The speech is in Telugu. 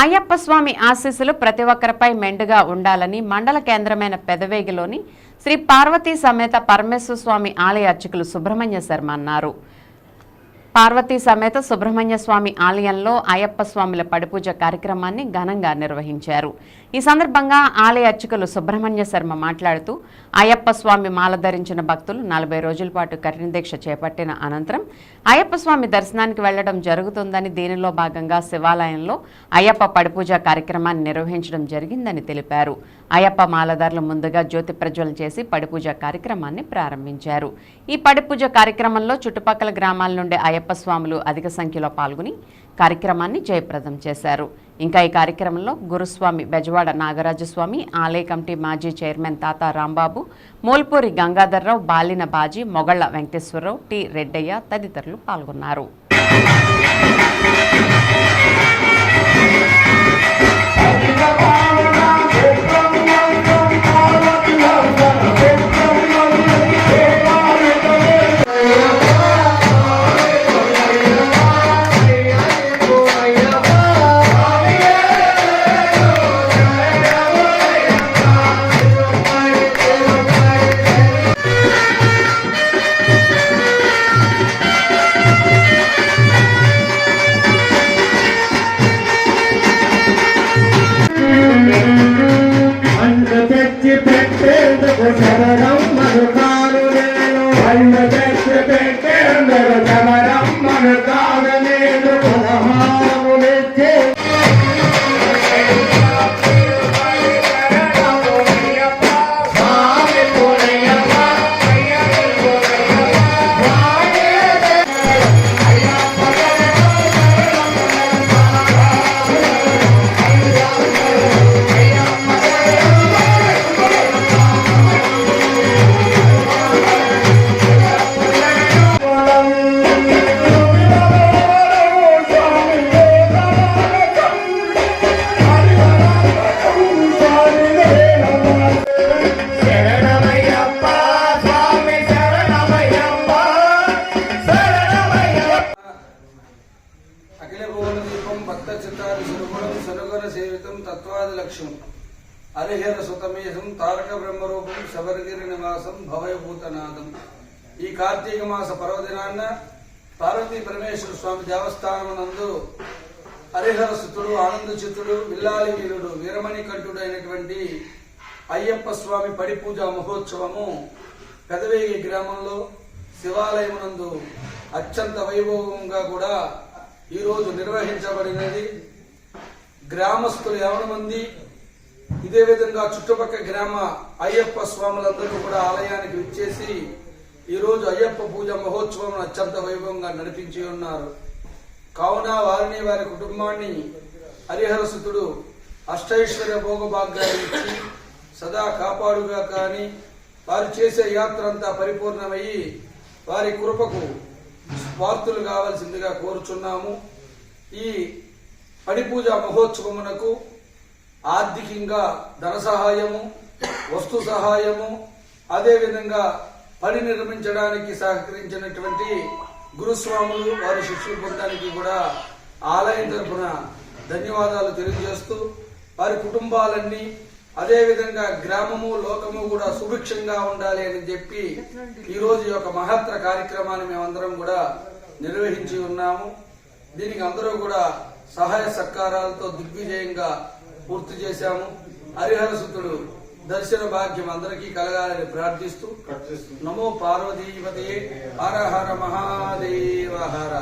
అయ్యప్ప స్వామి ఆశీస్సులు ప్రతి ఒక్కరిపై మెండుగా ఉండాలని మండల కేంద్రమైన పెదవేగిలోని శ్రీ పార్వతీ సమేత పరమేశ్వర స్వామి ఆలయ అర్చకులు సుబ్రహ్మణ్య శర్మ అన్నారు. పార్వతీ సమేత సుబ్రహ్మణ్య స్వామి ఆలయంలో అయ్యప్ప స్వాముల పడిపూజ కార్యక్రమాన్ని ఘనంగా నిర్వహించారు. ఈ సందర్భంగా ఆలయ అర్చకులు సుబ్రహ్మణ్య శర్మ మాట్లాడుతూ అయ్యప్ప స్వామి మాల ధరించిన భక్తులు నలభై రోజుల పాటు కఠిన దీక్ష చేపట్టిన అనంతరం అయ్యప్ప స్వామి దర్శనానికి వెళ్ళడం జరుగుతుందని దీనిలో భాగంగా శివాలయంలో అయ్యప్ప పడిపూజ కార్యక్రమాన్ని నిర్వహించడం జరిగిందని తెలిపారు. అయ్యప్ప మాలదారులు ముందుగా జ్యోతి ప్రజ్వలన చేసి పడిపూజ కార్యక్రమాన్ని ప్రారంభించారు. ఈ పడిపూజ కార్యక్రమంలో చుట్టుపక్కల గ్రామాల నుండి అయ్యప్ప స్వాములు అధిక సంఖ్యలో పాల్గొని కార్యక్రమాన్ని జయప్రదం చేశారు. ఇంకా ఈ కార్యక్రమంలో గురుస్వామి బెజవాడ నాగరాజస్వామి ఆలయ కమిటీ మాజీ చైర్మన్ తాత రాంబాబు మూల్పూరి గంగాధర్రావు బాలిన బాజీ మొగళ్ళ వెంకటేశ్వరరావు టి రెడ్డయ్య తదితరులు పాల్గొన్నారు. பெற்றெழுந்த சரண చిత్తాది సేవితం తత్వాది లక్ష్యం. హరిహర సుతమేహం తారక బ్రహ్మరూపం శబరిగిరి నివాసం భవయభూతనాథం ఈ కార్తీక మాస పర్వదినాన్న పార్వతీ పరమేశ్వర స్వామి దేవస్థానమునందు హరిహర సుతుడు ఆనంద చిత్తుడు విల్లాలి వీరుడు వీరమణి కంఠుడైనటువంటి అయ్యప్ప స్వామి పడి పూజ మహోత్సవము పెదవేగి గ్రామంలో శివాలయమునందు అత్యంత వైభవంగా కూడా ఈరోజు నిర్వహించబడినది. గ్రామస్తులు ఎవరి మంది? ఇదే విధంగా చుట్టుపక్కల గ్రామ అయ్యప్ప స్వాములందరూ కూడా ఆలయానికి విచ్చేసి ఈరోజు అయ్యప్ప పూజ మహోత్సవం అత్యంత వైభవంగా నడిపించి ఉన్నారు. కావున వారిని వారి కుటుంబాన్ని హరిహరసుతుడు అష్టైశ్వర్య భోగభాగ్యాలు ఇచ్చి సదా కాపాడుగా కానీ వారు చేసే యాత్ర అంతా పరిపూర్ణమయ్యి వారి కృపకు స్వార్థులు కావాల్సిందిగా కోరుచున్నాము. ఈ పడిపూజ మహోత్సవమునకు ఆర్థికంగా ధన సహాయము వస్తు సహాయము అదేవిధంగా పని నిర్మించడానికి సహకరించినటువంటి గురుస్వాములు వారి శిష్యుల బృందానికి కూడా ఆలయం తరఫున ధన్యవాదాలు తెలియజేస్తూ వారి కుటుంబాలన్నీ అదేవిధంగా గ్రామము లోకము కూడా సుభిక్షంగా ఉండాలి అని చెప్పి ఈరోజు యొక్క మహత్తర కార్యక్రమాన్ని మేమందరం కూడా నిర్వహించి ఉన్నాము. దీనికి అందరూ కూడా సహాయ సత్కారాలతో దిగ్విజయంగా పూర్తి చేశాము. హరిహరసుతుడు దర్శన భాగ్యం అందరికీ కలగాలని ప్రార్థిస్తూ నమో పార్వతీపతి హర హర మహాదేవ హర.